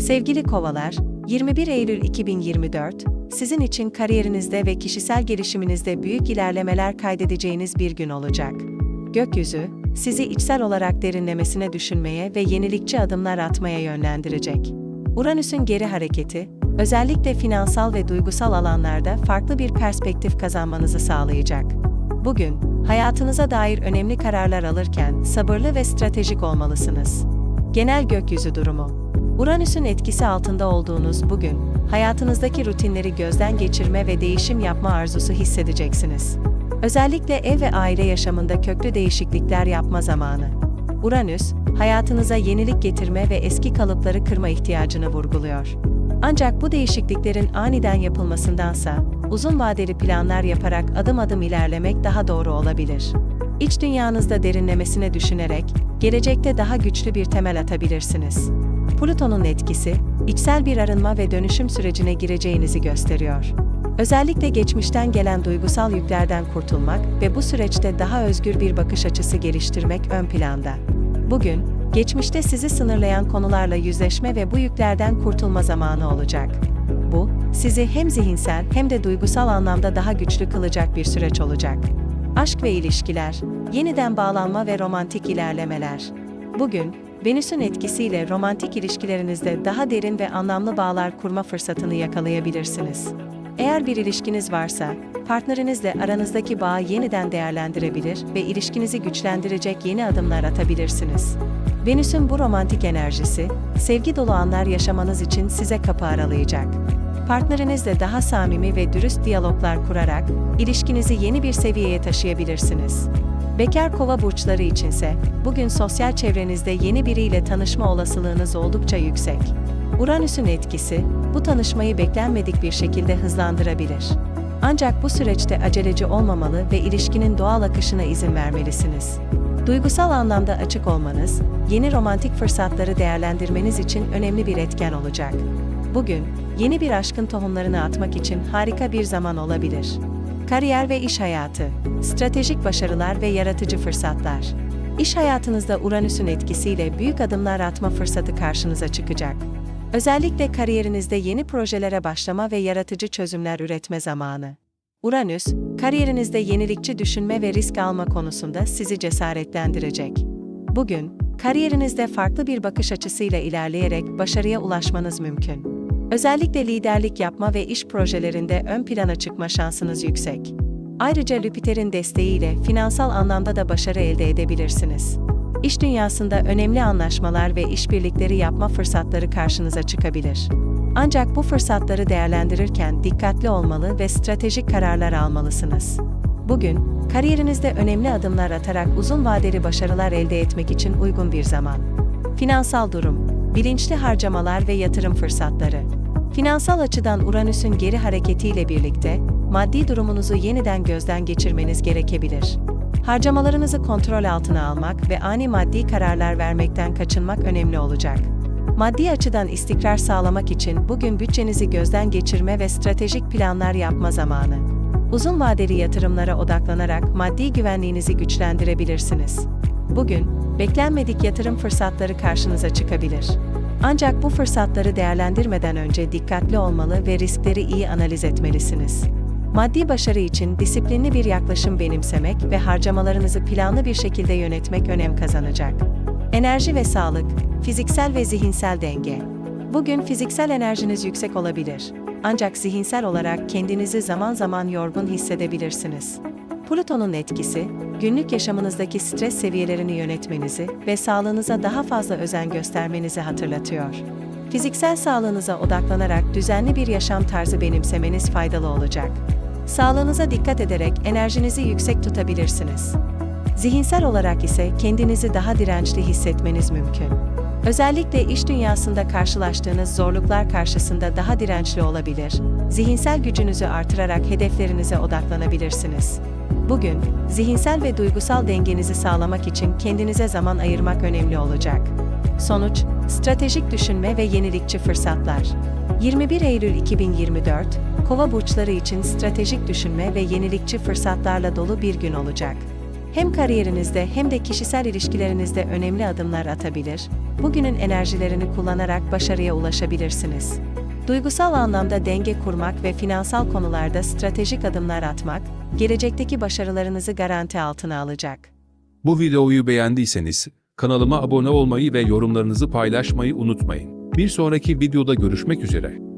Sevgili kovalar, 21 Eylül 2024, sizin için kariyerinizde ve kişisel gelişiminizde büyük ilerlemeler kaydedeceğiniz bir gün olacak. Gökyüzü, sizi içsel olarak derinlemesine düşünmeye ve yenilikçi adımlar atmaya yönlendirecek. Uranüs'ün geri hareketi, özellikle finansal ve duygusal alanlarda farklı bir perspektif kazanmanızı sağlayacak. Bugün, hayatınıza dair önemli kararlar alırken sabırlı ve stratejik olmalısınız. Genel gökyüzü durumu Uranüs'ün etkisi altında olduğunuz bugün, hayatınızdaki rutinleri gözden geçirme ve değişim yapma arzusu hissedeceksiniz. Özellikle ev ve aile yaşamında köklü değişiklikler yapma zamanı. Uranüs, hayatınıza yenilik getirme ve eski kalıpları kırma ihtiyacını vurguluyor. Ancak bu değişikliklerin aniden yapılmasındansa, uzun vadeli planlar yaparak adım adım ilerlemek daha doğru olabilir. İç dünyanızda derinlemesine düşünerek, gelecekte daha güçlü bir temel atabilirsiniz. Plüton'un etkisi, içsel bir arınma ve dönüşüm sürecine gireceğinizi gösteriyor. Özellikle geçmişten gelen duygusal yüklerden kurtulmak ve bu süreçte daha özgür bir bakış açısı geliştirmek ön planda. Bugün, geçmişte sizi sınırlayan konularla yüzleşme ve bu yüklerden kurtulma zamanı olacak. Bu, sizi hem zihinsel hem de duygusal anlamda daha güçlü kılacak bir süreç olacak. Aşk ve ilişkiler, yeniden bağlanma ve romantik ilerlemeler. Bugün, Venüs'ün etkisiyle romantik ilişkilerinizde daha derin ve anlamlı bağlar kurma fırsatını yakalayabilirsiniz. Eğer bir ilişkiniz varsa, partnerinizle aranızdaki bağı yeniden değerlendirebilir ve ilişkinizi güçlendirecek yeni adımlar atabilirsiniz. Venüs'ün bu romantik enerjisi, sevgi dolu anlar yaşamanız için size kapı aralayacak. Partnerinizle daha samimi ve dürüst diyaloglar kurarak ilişkinizi yeni bir seviyeye taşıyabilirsiniz. Bekar kova burçları içinse, bugün sosyal çevrenizde yeni biriyle tanışma olasılığınız oldukça yüksek. Uranüs'ün etkisi, bu tanışmayı beklenmedik bir şekilde hızlandırabilir. Ancak bu süreçte aceleci olmamalı ve ilişkinin doğal akışına izin vermelisiniz. Duygusal anlamda açık olmanız, yeni romantik fırsatları değerlendirmeniz için önemli bir etken olacak. Bugün, yeni bir aşkın tohumlarını atmak için harika bir zaman olabilir. Kariyer ve iş hayatı, stratejik başarılar ve yaratıcı fırsatlar. İş hayatınızda Uranüs'ün etkisiyle büyük adımlar atma fırsatı karşınıza çıkacak. Özellikle kariyerinizde yeni projelere başlama ve yaratıcı çözümler üretme zamanı. Uranüs, kariyerinizde yenilikçi düşünme ve risk alma konusunda sizi cesaretlendirecek. Bugün, kariyerinizde farklı bir bakış açısıyla ilerleyerek başarıya ulaşmanız mümkün. Özellikle liderlik yapma ve iş projelerinde ön plana çıkma şansınız yüksek. Ayrıca Jüpiter'in desteğiyle finansal anlamda da başarı elde edebilirsiniz. İş dünyasında önemli anlaşmalar ve işbirlikleri yapma fırsatları karşınıza çıkabilir. Ancak bu fırsatları değerlendirirken dikkatli olmalı ve stratejik kararlar almalısınız. Bugün, kariyerinizde önemli adımlar atarak uzun vadeli başarılar elde etmek için uygun bir zaman. Finansal durum, bilinçli harcamalar ve yatırım fırsatları. Finansal açıdan Uranüs'ün geri hareketiyle birlikte, maddi durumunuzu yeniden gözden geçirmeniz gerekebilir. Harcamalarınızı kontrol altına almak ve ani maddi kararlar vermekten kaçınmak önemli olacak. Maddi açıdan istikrar sağlamak için bugün bütçenizi gözden geçirme ve stratejik planlar yapma zamanı. Uzun vadeli yatırımlara odaklanarak maddi güvenliğinizi güçlendirebilirsiniz. Bugün, beklenmedik yatırım fırsatları karşınıza çıkabilir. Ancak bu fırsatları değerlendirmeden önce dikkatli olmalı ve riskleri iyi analiz etmelisiniz. Maddi başarı için disiplinli bir yaklaşım benimsemek ve harcamalarınızı planlı bir şekilde yönetmek önem kazanacak. Enerji ve sağlık, fiziksel ve zihinsel denge. Bugün fiziksel enerjiniz yüksek olabilir. Ancak zihinsel olarak kendinizi zaman zaman yorgun hissedebilirsiniz. Plüton'un etkisi, günlük yaşamınızdaki stres seviyelerini yönetmenizi ve sağlığınıza daha fazla özen göstermenizi hatırlatıyor. Fiziksel sağlığınıza odaklanarak düzenli bir yaşam tarzı benimsemeniz faydalı olacak. Sağlığınıza dikkat ederek enerjinizi yüksek tutabilirsiniz. Zihinsel olarak ise kendinizi daha dirençli hissetmeniz mümkün. Özellikle iş dünyasında karşılaştığınız zorluklar karşısında daha dirençli olabilir, zihinsel gücünüzü artırarak hedeflerinize odaklanabilirsiniz. Bugün, zihinsel ve duygusal dengenizi sağlamak için kendinize zaman ayırmak önemli olacak. Sonuç, stratejik düşünme ve yenilikçi fırsatlar. 21 Eylül 2024, Kova burçları için stratejik düşünme ve yenilikçi fırsatlarla dolu bir gün olacak. Hem kariyerinizde hem de kişisel ilişkilerinizde önemli adımlar atabilir, bugünün enerjilerini kullanarak başarıya ulaşabilirsiniz. Duygusal anlamda denge kurmak ve finansal konularda stratejik adımlar atmak, gelecekteki başarılarınızı garanti altına alacak. Bu videoyu beğendiyseniz kanalıma abone olmayı ve yorumlarınızı paylaşmayı unutmayın. Bir sonraki videoda görüşmek üzere.